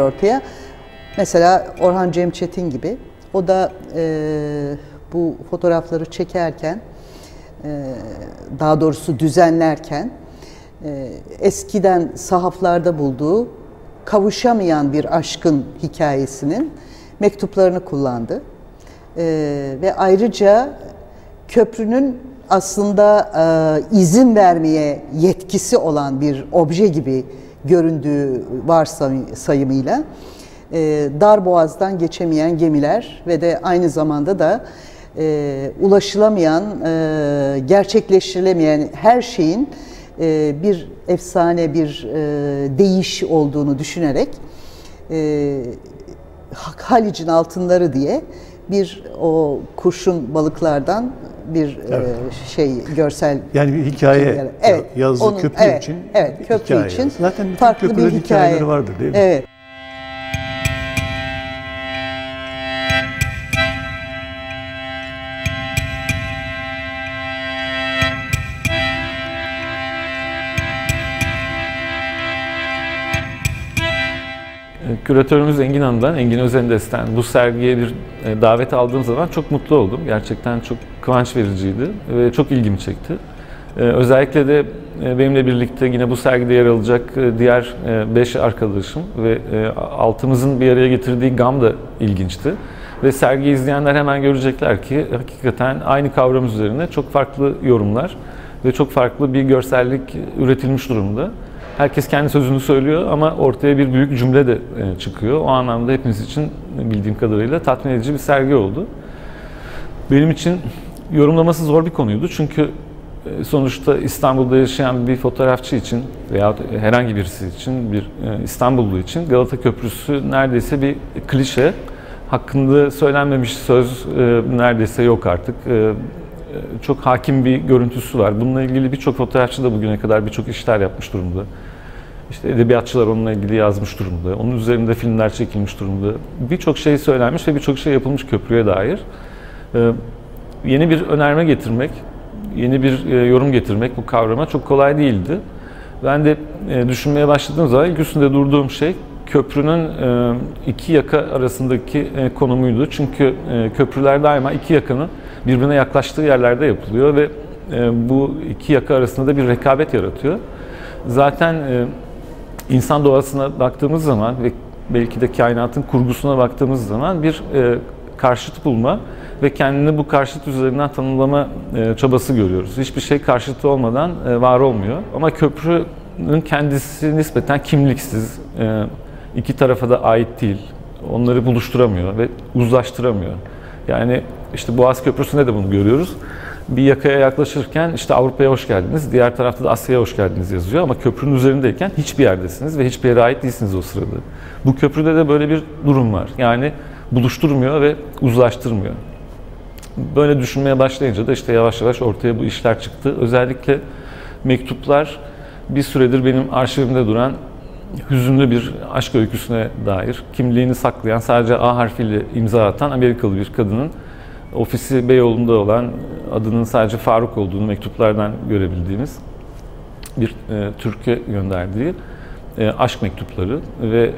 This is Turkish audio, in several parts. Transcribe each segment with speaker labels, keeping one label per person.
Speaker 1: ortaya. Mesela Orhan Cem Çetin gibi. O da e, bu fotoğrafları çekerken, e, daha doğrusu düzenlerken e, eskiden sahaflarda bulduğu kavuşamayan bir aşkın hikayesinin mektuplarını kullandı. E, ve ayrıca köprünün aslında e, izin vermeye yetkisi olan bir obje gibi göründüğü varsayımıyla e, dar boğazdan geçemeyen gemiler ve de aynı zamanda da e, ulaşılamayan, e, gerçekleştirilemeyen her şeyin e, bir efsane, bir e, değiş olduğunu düşünerek e, Halic'in altınları diye bir o kurşun balıklardan bir evet. e, şey görsel
Speaker 2: yani bir hikaye evet, yazdı onun, köprü
Speaker 1: evet,
Speaker 2: için
Speaker 1: evet köprü
Speaker 2: hikaye
Speaker 1: için
Speaker 2: zaten bütün farklı bir hikaye. hikayeleri vardır değil mi?
Speaker 1: Evet.
Speaker 3: Küratörümüz Engin Hanım'dan, Engin Özendes'ten bu sergiye bir e, davet aldığım zaman çok mutlu oldum. Gerçekten çok kıvanç vericiydi ve çok ilgimi çekti. E, özellikle de e, benimle birlikte yine bu sergide yer alacak diğer beş arkadaşım ve altımızın bir araya getirdiği gam da ilginçti. Ve sergiyi izleyenler hemen görecekler ki hakikaten aynı kavram üzerine çok farklı yorumlar ve çok farklı bir görsellik üretilmiş durumda. Herkes kendi sözünü söylüyor ama ortaya bir büyük cümle de e, çıkıyor. O anlamda hepimiz için bildiğim kadarıyla tatmin edici bir sergi oldu. Benim için yorumlaması zor bir konuydu çünkü e, sonuçta İstanbul'da yaşayan bir fotoğrafçı için veya herhangi birisi için, bir e, İstanbullu için Galata Köprüsü neredeyse bir klişe. Hakkında söylenmemiş söz neredeyse yok artık. Çok hakim bir görüntüsü var. Bununla ilgili birçok fotoğrafçı da bugüne kadar birçok işler yapmış durumda. İşte edebiyatçılar onunla ilgili yazmış durumda. Onun üzerinde filmler çekilmiş durumda. Birçok şey söylenmiş ve birçok şey yapılmış köprüye dair. Ee, yeni bir önerme getirmek, yeni bir e, yorum getirmek bu kavrama çok kolay değildi. Ben de e, düşünmeye başladığım zaman ilk üstünde durduğum şey köprünün e, iki yaka arasındaki konumuydu. Çünkü köprüler daima iki yakanın birbirine yaklaştığı yerlerde yapılıyor ve bu iki yaka arasında da bir rekabet yaratıyor. Zaten insan doğasına baktığımız zaman ve belki de kainatın kurgusuna baktığımız zaman bir e, karşıt bulma ve kendini bu karşıt üzerinden tanımlama e, çabası görüyoruz. Hiçbir şey karşıtı olmadan e, var olmuyor. Ama köprünün kendisi nispeten kimliksiz, e, iki tarafa da ait değil. Onları buluşturamıyor ve uzlaştıramıyor. Yani işte Boğaz Köprüsü'nde de bunu görüyoruz bir yakaya yaklaşırken işte Avrupa'ya hoş geldiniz, diğer tarafta da Asya'ya hoş geldiniz yazıyor ama köprünün üzerindeyken hiçbir yerdesiniz ve hiçbir yere ait değilsiniz o sırada. Bu köprüde de böyle bir durum var. Yani buluşturmuyor ve uzlaştırmıyor. Böyle düşünmeye başlayınca da işte yavaş yavaş ortaya bu işler çıktı. Özellikle mektuplar bir süredir benim arşivimde duran hüzünlü bir aşk öyküsüne dair kimliğini saklayan sadece A harfiyle imza atan Amerikalı bir kadının ofisi Beyoğlu'nda olan adının sadece Faruk olduğunu mektuplardan görebildiğimiz bir e, Türkiye gönderdiği e, aşk mektupları ve e,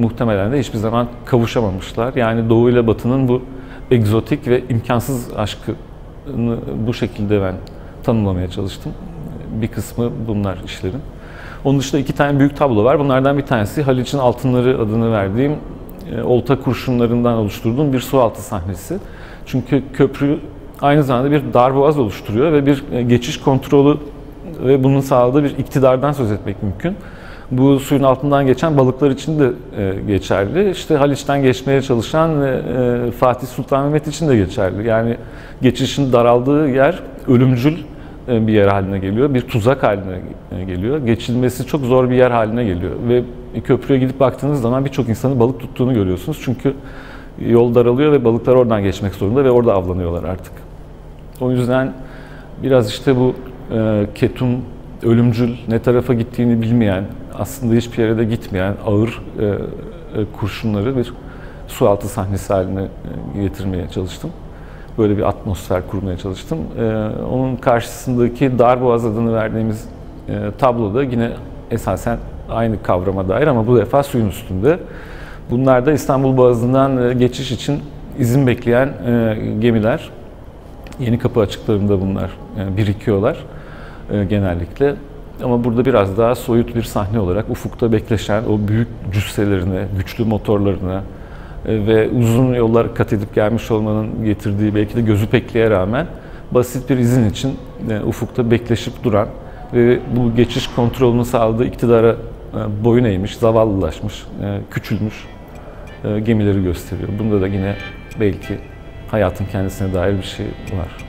Speaker 3: muhtemelen de hiçbir zaman kavuşamamışlar. Yani Doğu ile Batı'nın bu egzotik ve imkansız aşkını bu şekilde ben tanımlamaya çalıştım. Bir kısmı bunlar işlerin. Onun dışında iki tane büyük tablo var. Bunlardan bir tanesi Haliç'in Altınları adını verdiğim e, olta kurşunlarından oluşturduğum bir sualtı sahnesi. Çünkü köprü aynı zamanda bir darboğaz oluşturuyor ve bir e, geçiş kontrolü ve bunun sağladığı bir iktidardan söz etmek mümkün. Bu suyun altından geçen balıklar için de e, geçerli. İşte Haliç'ten geçmeye çalışan e, Fatih Sultan Mehmet için de geçerli. Yani geçişin daraldığı yer ölümcül bir yer haline geliyor. Bir tuzak haline geliyor. Geçilmesi çok zor bir yer haline geliyor. Ve köprüye gidip baktığınız zaman birçok insanın balık tuttuğunu görüyorsunuz. Çünkü yol daralıyor ve balıklar oradan geçmek zorunda ve orada avlanıyorlar artık. O yüzden biraz işte bu e, ketum, ölümcül, ne tarafa gittiğini bilmeyen, aslında hiçbir yere de gitmeyen ağır e, e, kurşunları bir sualtı sahnesi haline e, getirmeye çalıştım. Böyle bir atmosfer kurmaya çalıştım. E, onun karşısındaki Darboğaz adını verdiğimiz e, tabloda yine esasen aynı kavrama dair ama bu defa suyun üstünde. Bunlar da İstanbul Boğazı'ndan geçiş için izin bekleyen gemiler. Yeni kapı açıklarında bunlar birikiyorlar genellikle. Ama burada biraz daha soyut bir sahne olarak ufukta bekleşen o büyük cüsselerine, güçlü motorlarına e, ve uzun yollar kat edip gelmiş olmanın getirdiği belki de gözü pekliğe rağmen basit bir izin için e, ufukta bekleşip duran ve bu geçiş kontrolünü sağladığı iktidara e, boyun eğmiş, zavallılaşmış, küçülmüş gemileri gösteriyor. Bunda da yine belki hayatın kendisine dair bir şey var.